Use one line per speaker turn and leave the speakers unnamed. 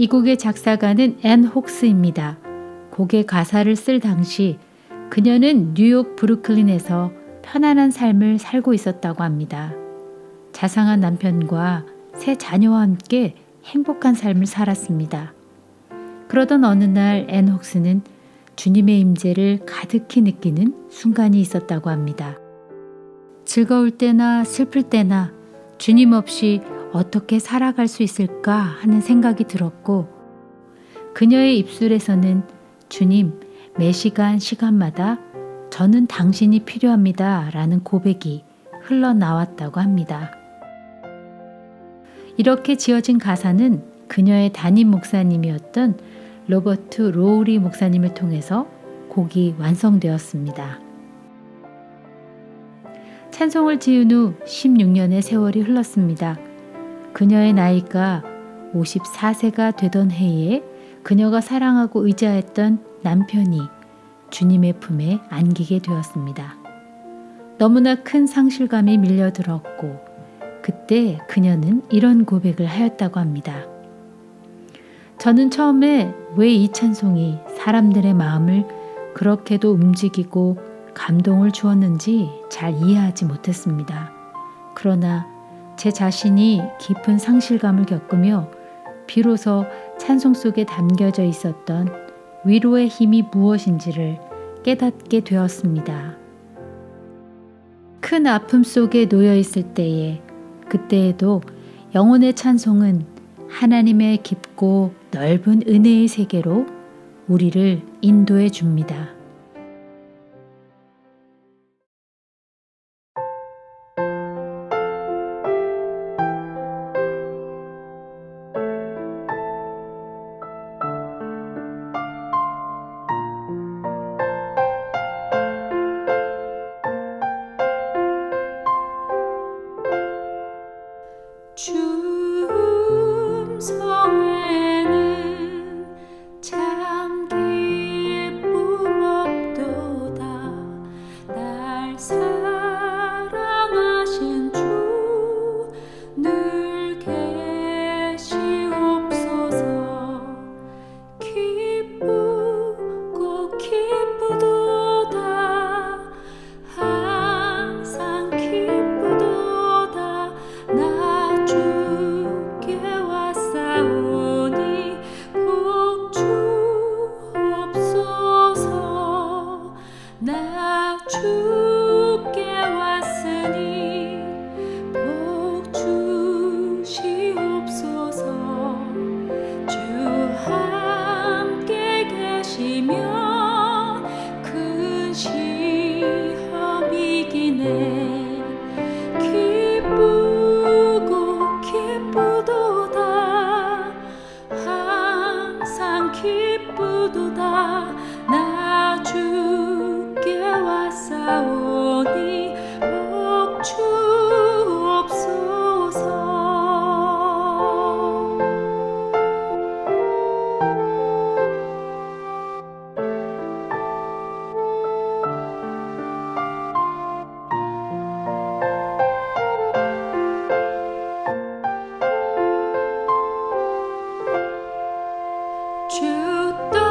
이 곡의 작사가는 앤 혹스입니다. 곡의 가사를 쓸 당시 그녀는 뉴욕 브루클린에서 편안한 삶을 살고 있었다고 합니다. 자상한 남편과 세 자녀와 함께 행복한 삶을 살았습니다. 그러던 어느 날 앤 혹스는 주님의 임재를 가득히 느끼는 순간이 있었다고 합니다. 즐거울 때나 슬플 때나 주님 없이 어떻게 살아갈 수 있을까 하는 생각이 들었고 그녀의 입술에서는 주님 매 시간 시간마다 저는 당신이 필요합니다 라는 고백이 흘러나왔다고 합니다. 이렇게 지어진 가사는 그녀의 담임 목사님이었던 로버트 로우리 목사님을 통해서 곡이 완성되었습니다. 찬송을 지은 후 16년의 세월이 흘렀습니다. 그녀의 나이가 54세가 되던 해에 그녀가 사랑하고 의지했던 남편이 주님의 품에 안기게 되었습니다. 너무나 큰 상실감이 밀려들었고 그때 그녀는 이런 고백을 하였다고 합니다. 저는 처음에 왜 이 찬송이 사람들의 마음을 그렇게도 움직이고 감동을 주었는지 잘 이해하지 못했습니다. 그러나 제 자신이 깊은 상실감을 겪으며 비로소 찬송 속에 담겨져 있었던 위로의 힘이 무엇인지를 깨닫게 되었습니다. 큰 아픔 속에 놓여 있을 때에 그때에도 영혼의 찬송은 하나님의 깊고 넓은 은혜의 세계로 우리를 인도해 줍니다.
choose. 기쁘도다 나 주께 왔사오니 복 주옵소서. 주떠